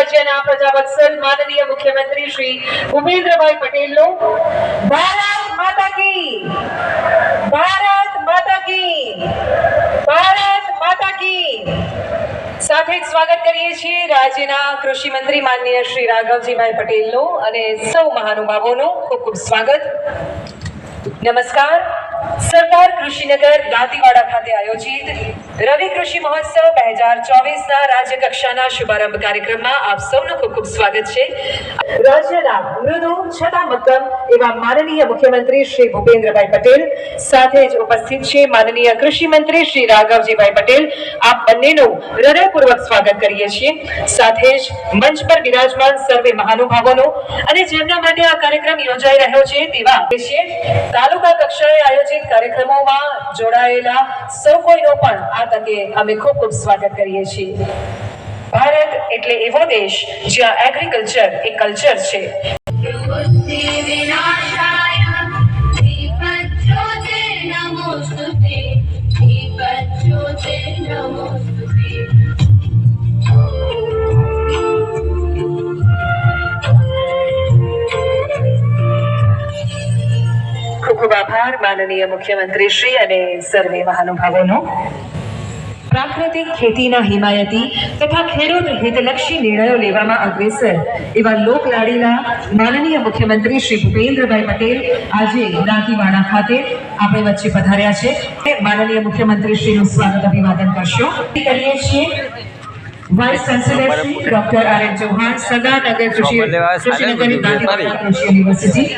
રાજ્યના પ્રજાવત્સલ માનનીય મુખ્યમંત્રી શ્રી ભૂપેન્દ્રભાઈ પટેલનું ભારત માતા કી, ભારત માતા કી, ભારત માતા કી. સાથે સ્વાગત કરીએ છીએ રાજ્યના કૃષિ મંત્રી માનનીય શ્રી રાઘવજીભાઈ પટેલનું અને સૌ મહાનુભાવોનું ખૂબ ખૂબ સ્વાગત. નમસ્કાર. સરદાર કૃષિનગર દાંતીવાડા ખાતે આયોજિત રવિ કૃષિ મહોત્સવ બે હજાર ચોવીસના રાજ્ય કક્ષાના શુભારંભ કાર્યક્રમમાં આપ સૌનું ખૂબ ખૂબ સ્વાગત છે. રાજ્યના મૃદુ છતાં મક્કમ એવા માનનીય મુખ્યમંત્રી શ્રી ભૂપેન્દ્રભાઈ પટેલ સાથે જ ઉપસ્થિત છે માનનીય કૃષિ મંત્રી શ્રી રાઘવજીભાઈ પટેલ. આપ બંનેનું હૃદયપૂર્વક સ્વાગત કરીએ છીએ. સાથે જ મંચ પર બિરાજમાન સર્વે મહાનુભાવોનો અને જેમના માટે આ કાર્યક્રમ યોજાઈ રહ્યો છે તેવા તાલુકા કક્ષાએ આયોજિત કાર્યક્રમોમાં કાર્યક્રમમાં જોડાયેલા સૌ કોઈનો પણ આ તકે અમે ખૂબ ખૂબ સ્વાગત કરીએ છીએ. ભારત એટલે એવો દેશ જ્યાં એગ્રીકલ્ચર એ કલ્ચર છે. નમો સ્તુતે. ખૂબ આભાર, માનનીય મુખ્યમંત્રી શ્રી અને સર્વે મહાનુભાવોનો. પ્રાકૃતિક ખેતીના હિમાયતી તથા ખેડૂત હિતલક્ષી નિર્ણયો લેવામાં અગ્રેસર એવા લોકલાડીના માનનીય મુખ્યમંત્રી શ્રી ભૂપેન્દ્રભાઈ પટેલ આજે દાંતીવાડા ખાતે આપણે વચ્ચે પધાર્યા છે. માનનીય મુખ્યમંત્રી શ્રીનું સ્વાગત અભિવાદન કરશો. કરીએ છીએ vice chancellor Shri doctor R N Chauhan સદાનગર કૃષિ કૃષિનગરી દાંતીવાડા કૃષિ યુનિવર્સિટી.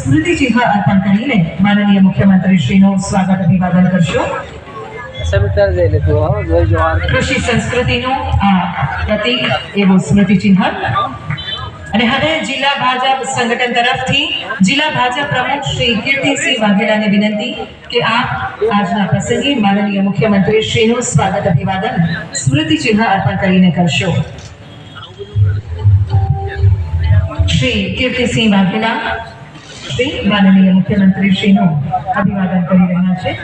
સ્મૃતિ ચિહ્ન અર્પણ કરીને માનનીય મુખ્યમંત્રી શ્રીનું સ્વાગત અભિવાદન કરશો. કૃષિ સંસ્કૃતિનું આ પ્રતીક એવું સ્મૃતિ ચિહ્ન અને હવે જિલ્લા ભાજપ સંગઠન તરફથી જિલ્લા ભાજપ પ્રમુખ શ્રી કીર્તિસિંહ વાઘેલાને વિનંતી કે આપ આજના પ્રસંગે માનનીય મુખ્યમંત્રી સ્વાગત અભિવાદન સ્મૃતિ ચિહ્ન અર્પણ કરીને કરશો. શ્રી કીર્તિસિંહ વાઘેલા, શ્રી માનનીય મુખ્યમંત્રી અભિવાદન કરી રહ્યા છે.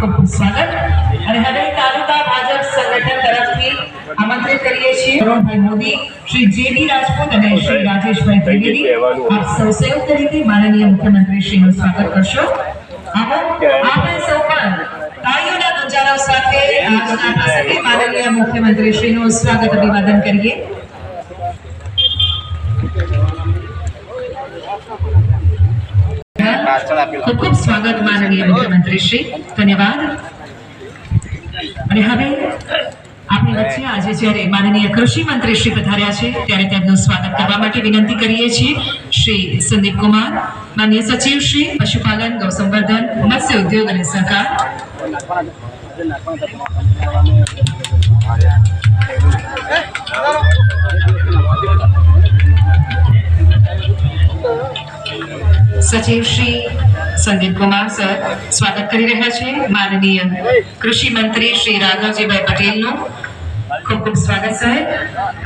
ખૂબ ખૂબ સ્વાગત. અને હવે તાલુકા ભાજપ આમંત્રિત કરીએ છીએ અરુણભાઈ મોદી શ્રી જેબી રાજપૂત અને શ્રી રાજેશભાઈ ત્રિવેદી. આપ સૌ સંયુક્ત રીતે માનનીય મુખ્યમંત્રી શ્રીનું સ્વાગત કરશો. આવો આપણે સૌ પણ તાળીઓના ગુંજારાવ સાથે આજના પ્રસંગે માનનીય મુખ્યમંત્રી શ્રીનું સ્વાગત અભિવાદન કરીએ. ખૂબ ખૂબ સ્વાગત માનનીય મુખ્યમંત્રી શ્રી ધન્યવાદ. અને હવે આપણી વચ્ચે આજે જ્યારે માનનીય કૃષિ મંત્રી શ્રી પધાર્યા છે, ત્યારે તેમનું સ્વાગત કરવા માટે વિનંતી કરીએ છીએ શ્રી સંદીપ કુમાર માન્ય સચિવ શ્રી પશુપાલન, ગૌસંવર્ધન, મત્સ્ય ઉદ્યોગ અને સહકાર સચિવ શ્રી સંદીપ કુમાર સર, સ્વાગત કરી રહ્યા છે માનનીય કૃષિ મંત્રી શ્રી રાઘવજીભાઈ પટેલનું. ખૂબ ખૂબ સ્વાગત, સાહેબ.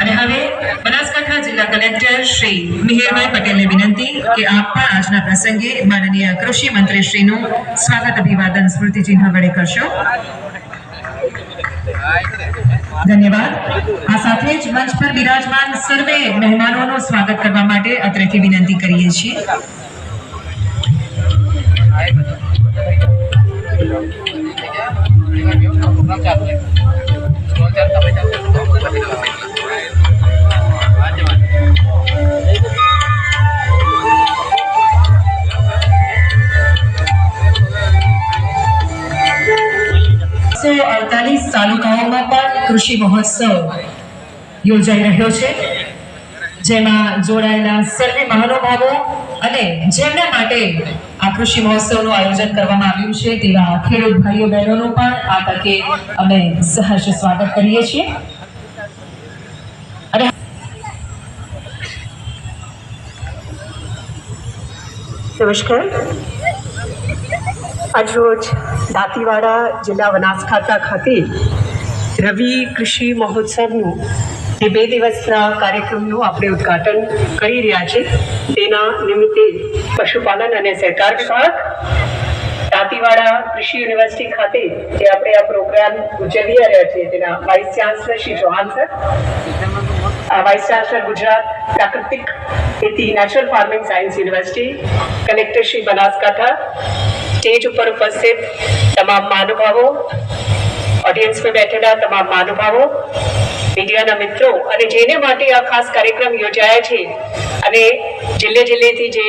અને હવે બનાસકાંઠા જિલ્લા કલેક્ટર શ્રી મિહિરભાઈ પટેલને વિનંતી કે આપ પણ આજના પ્રસંગે માનનીય કૃષિ મંત્રી શ્રીનું સ્વાગત અભિવાદન સ્મૃતિ ચિહ્ન વડે કરશો. ધન્યવાદ. આ સાથે જ મંચ પર બિરાજમાન સર્વે મહેમાનોનું સ્વાગત કરવા માટે અત્રેથી વિનંતી કરીએ છીએ. સો અડતાલીસ તાલુકાઓમાં પણ કૃષિ મહોત્સવ યોજાઈ રહ્યો છે. જેમાં જોડાયેલા સર્વે મહાનુભાવો અને જેમના માટે આ કૃષિ મહોત્સવનું આયોજન કરવામાં આવ્યું છે, તેવા ખેડૂત ભાઈઓ બહેનોનું પણ આ તકે અમે સહર્ષ સ્વાગત કરીએ છીએ. અને નમસ્કાર. આજરોજ દાંતીવાડા જિલ્લા બનાસકાંઠા ખાતે રવિ કૃષિ મહોત્સવનું જે બે દિવસના કાર્યક્રમનું આપણે ઉદ્ઘાટન કરી રહ્યા છે, તેના નિમિત્તે પશુપાલન અને સહકાર વિભાગ, દાંતીવાડા કૃષિ યુનિવર્સિટી ખાતે જે આપણે આ પ્રોગ્રામ ઉજવી રહ્યા છીએ, તેના vice chancellor Shri Chauhan sir vice chancellor Gujarat પ્રાકૃતિક ખેતી, natural farming science university, collector Shri Banaskantha, stage ઉપર ઉપસ્થિત તમામ મહાનુભાવો ઓડિયન્સમાં બેઠેલા તમામ મહાનુભાવો, મીડિયાના મિત્રો અને જેને માટે આ ખાસ કાર્યક્રમ યોજાયા છે અને જિલ્લે જિલ્લેથી જે